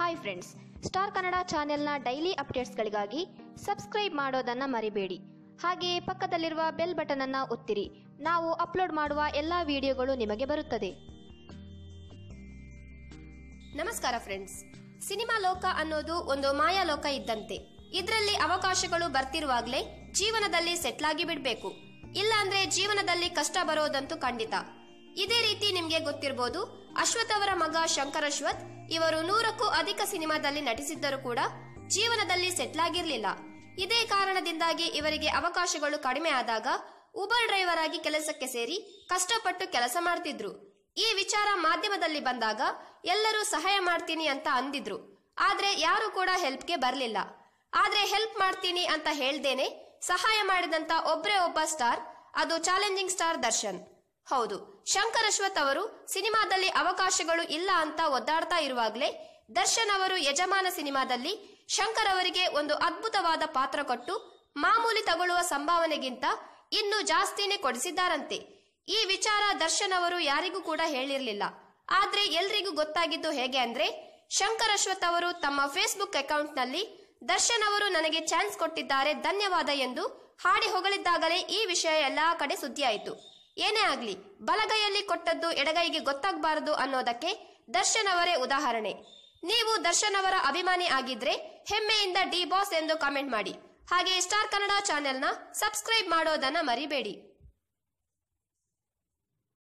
Hi friends star Kannada ಚಾನೆಲ್ನ daily ಅಪ್ಡೇಟ್ಸ್ಗಳಿಗಾಗಿ subscribe ಮಾಡೋದನ್ನು ಮರಿಬೇಡಿ. ಹಾಗೆಯೇ ಪಕ್ಕದಲ್ಲಿರುವ ಬೆಲ್ ಬಟನ್ ಅನ್ನು ಒತ್ತಿರಿ. ನಾವು ಅಪ್ಲೋಡ್ ಮಾಡುವ ಎಲ್ಲ ವಿಡಿಯೋಗಳು ನಿಮಗೆ ಬರುತ್ತದೆ. ನಮಸ್ಕಾರ ಫ್ರೆಂಡ್ಸ್ ಸಿನಿಮಾ ಲೋಕ ಅನ್ನೋದು ಒಂದು ಮಾಯಾ ಲೋಕ ಇದ್ದಂತೆ. ಇದರಲ್ಲಿ ಅವಕಾಶಗಳು ಬರ್ತಿರುವಾಗ್ಲೇ ಜೀವನದಲ್ಲಿ ಸೆಟ್ಲ್ ಆಗಿ ಬಿಡ್ಬೇಕು. ಇಲ್ಲಾಂದ್ರೆ ಜೀವನದಲ್ಲಿ ಕಷ್ಟ ಬರೋದಂತೂ ಖಂಡಿತ. ಇದೇ ರೀತಿ ನಿಮ್ಗೆ ಗೊತ್ತಿರಬಹುದು ಅಶ್ವಥ್ ಅವರ ಮಗ ಶಂಕರ್ ಅಶ್ವಥ್ ಇವರು ನೂರಕ್ಕೂ ಅಧಿಕ ಸಿನಿಮಾದಲ್ಲಿ ನಟಿಸಿದ್ದರೂ ಕೂಡ ಜೀವನದಲ್ಲಿ ಸೆಟ್ಲ್ ಆಗಿರಲಿಲ್ಲ ಇದೇ ಕಾರಣದಿಂದಾಗಿ ಇವರಿಗೆ ಅವಕಾಶಗಳು ಕಡಿಮೆ ಆದಾಗ ಉಬರ್ ಡ್ರೈವರ್ ಆಗಿ ಕೆಲಸಕ್ಕೆ ಸೇರಿ ಕಷ್ಟಪಟ್ಟು ಕೆಲಸ ಮಾಡ್ತಿದ್ರು. ಈ ವಿಚಾರ ಮಾಧ್ಯಮದಲ್ಲಿ ಬಂದಾಗ ಎಲ್ಲರೂ ಸಹಾಯ ಮಾಡ್ತೀನಿ ಅಂತ ಅಂದಿದ್ರು. ಆದ್ರೆ ಯಾರು ಕೂಡ ಹೆಲ್ಪ್ಗೆ ಬರಲಿಲ್ಲ. ಆದ್ರೆ ಹೆಲ್ಪ್ ಮಾಡ್ತೀನಿ ಅಂತ ಹೇಳ್ದೇನೆ ಸಹಾಯ ಮಾಡಿದಂತ ಒಬ್ರೇ ಒಬ್ಬ ಸ್ಟಾರ್ ಅದು ಚಾಲೆಂಜಿಂಗ್ ಸ್ಟಾರ್ ದರ್ಶನ್. ಹೌದು. ಶಂಕರ್ ಅಶ್ವಥ್ ಅವರು ಸಿನಿಮಾದಲ್ಲಿ ಅವಕಾಶಗಳು ಇಲ್ಲ ಅಂತ ಒದ್ದಾಡ್ತಾ ಇರುವಾಗಲೇ ದರ್ಶನ್ ಅವರು ಯಜಮಾನ ಸಿನಿಮಾದಲ್ಲಿ ಶಂಕರ್ ಅವರಿಗೆ ಒಂದು ಅದ್ಭುತವಾದ ಪಾತ್ರ ಕೊಟ್ಟು ಮಾಮೂಲಿ ತಗೊಳ್ಳುವ ಸಂಭಾವನೆಗಿಂತ ಇನ್ನು ಜಾಸ್ತಿನೇ ಕೊಡಿಸಿದ್ದಾರಂತೆ. ಈ ವಿಚಾರ ದರ್ಶನ್ ಅವರು ಯಾರಿಗೂ ಕೂಡ ಹೇಳಿರಲಿಲ್ಲ. ಆದ್ರೆ ಎಲ್ರಿಗೂ ಗೊತ್ತಾಗಿದ್ದು ಹೇಗೆ ಅಂದ್ರೆ ಶಂಕರ್ ಅಶ್ವಥ್ ಅವರು ತಮ್ಮ ಫೇಸ್ಬುಕ್ ಅಕೌಂಟ್ನಲ್ಲಿ ದರ್ಶನ್ ಅವರು ನನಗೆ ಚಾನ್ಸ್ ಕೊಟ್ಟಿದ್ದಾರೆ, ಧನ್ಯವಾದ ಎಂದು ಹಾಡಿ ಹೊಗಳಿದ್ದಾಗಲೇ ಈ ವಿಷಯ ಎಲ್ಲಾ ಕಡೆ ಸುದ್ದಿಯಾಯಿತು. ಏನೇ ಆಗ್ಲಿ, ಬಲಗೈಯಲ್ಲಿ ಕೊಟ್ಟದ್ದು ಎಡಗೈಗೆ ಗೊತ್ತಾಗಬಾರದು ಅನ್ನೋದಕ್ಕೆ ದರ್ಶನ್ ಅವರೇ ಉದಾಹರಣೆ. ನೀವು ದರ್ಶನ್ ಅವರ ಅಭಿಮಾನಿ ಆಗಿದ್ರೆ ಹೆಮ್ಮೆಯಿಂದ ಡಿ ಬಾಸ್ ಎಂದು ಕಾಮೆಂಟ್ ಮಾಡಿ. ಹಾಗೆ ಸ್ಟಾರ್ ಕನ್ನಡ ಚಾನೆಲ್ನ ಸಬ್ಸ್ಕ್ರೈಬ್ ಮಾಡೋದನ್ನ ಮರಿಬೇಡಿ.